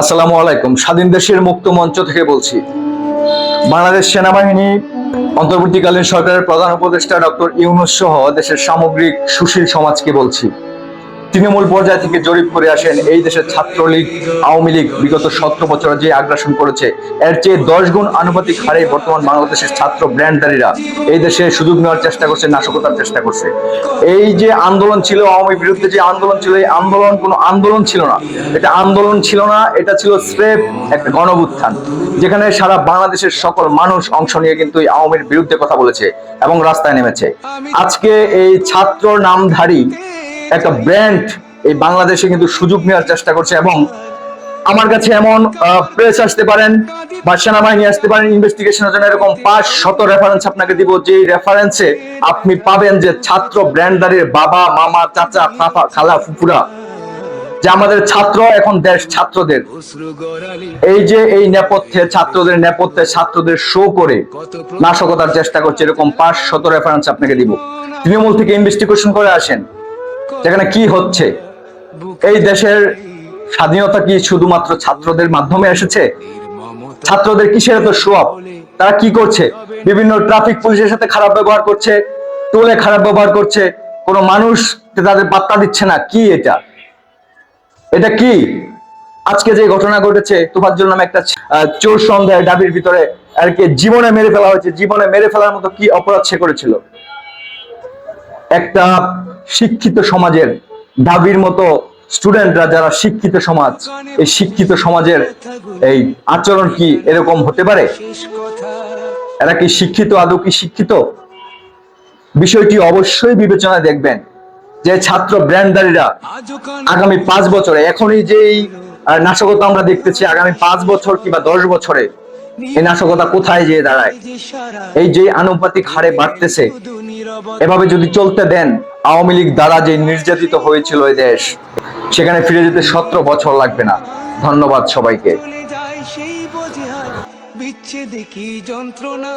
আসসালামু আলাইকুম। স্বাধীন দেশের মুক্ত মঞ্চ থেকে বলছি, বাংলাদেশ সেনাবাহিনী অন্তর্বর্তীকালীন সরকারের প্রধান উপদেষ্টা ডক্টর ইউনুস সহ দেশের সামগ্রিক সুশীল সমাজকে বলছি তৃণমূল পর্যায় থেকে জরিপ করে আসেন এই দেশের ছাত্রলীগ, আওয়ামী লীগ, বিগত সতেরো বছরে যে আগ্রাসন করেছে, এর চেয়ে দশ গুণ আনুপাতিক হারে বর্তমান বাংলাদেশের ছাত্র ব্র্যান্ডারীরা এই দেশে সুযোগ নেওয়ার চেষ্টা করছে, নাশকতার চেষ্টা করছে। এই যে আন্দোলন ছিল, আওয়ামী বিরুদ্ধে যে আন্দোলন ছিল, এই আন্দোলন কোনো আন্দোলন ছিল না। এটা আন্দোলন ছিল না, এটা ছিল স্রেফ একটা গণবুত্থান যেখানে সারা বাংলাদেশের সকল মানুষ অংশ নিয়ে কিন্তু এই আওয়ামীর বিরুদ্ধে কথা বলেছে এবং রাস্তায় নেমেছে। আজকে এই ছাত্র নামধারী একটা ব্র্যান্ড এই বাংলাদেশে কিন্তু সুযোগ নেওয়ার চেষ্টা করছে এবং আমার কাছে এমন প্রেস আসতে পারেন বা সেনাবাহিনী আসতে পারেন ইনভেস্টিগেশনের জন্য এরকম পাঁচ শত রেফারেন্স আপনাকে দিব যে রেফারেন্সে আপনি পাবেন যে ছাত্র ব্র্যান্ডারের বাবা, মামা, চাচা খাফা খালা, ফুফুরা, যে আমাদের ছাত্র এখন দেশ ছাত্রদের। এই যে এই নেপথ্যে ছাত্রদের নেপথ্যে ছাত্রদের শো করে নাশকতার চেষ্টা করছে, এরকম পাঁচ শত রেফারেন্স আপনাকে দিব। তৃণমূল থেকে ইনভেস্টিগেশন করে আসেন। যেখানে কি হচ্ছে? এই দেশের স্বাধীনতা কি শুধুমাত্র ছাত্রদের মাধ্যমে এসেছে? ছাত্রদের কিসের এত সোয়াব তারা কি করছে? বিভিন্ন ট্রাফিক পুলিশের সাথে খারাপ ব্যবহার করছে টোলে খারাপ ব্যবহার করছে, কোনো মানুষ তাদের পাত্তা দিচ্ছে না, কি এটা? এটা কি? আজকে যে ঘটনা ঘটেছে, তোফাজ্জল নামে একটা চোর সন্দেহ ডাবির ভিতরে আর কি জীবনে মেরে ফেলা হয়েছে। জীবনে মেরে ফেলার মতো কি অপরাধ সে করেছিল? একটা শিক্ষিত সমাজের দাবির মতো স্টুডেন্টরা যারা শিক্ষিত সমাজ, এই শিক্ষিত সমাজের এই আচরণ কি এরকম হতে পারে? এরা কি শিক্ষিত, আদৌ কি শিক্ষিত? বিষয়টি অবশ্যই বিবেচনায় দেখবেন যে ছাত্র ব্র্যান্ডারীরা আগামী পাঁচ বছরে, এখনই যেই নাশকতা আমরা দেখতেছি, আগামী পাঁচ বছর কিংবা দশ বছরে এই নাশকতা কোথায় যেয়ে দাঁড়ায়? এই যে আনুপাতিক হারে বাড়তেছে, এভাবে যদি চলতে দেন, আওয়ামী লীগ দ্বারা যে নির্যাতিত হয়েছিল এই দেশ, সেখানে ফিরে যেতে সতেরো বছর লাগবে না। ধন্যবাদ সবাইকে। কি যন্ত্রণা?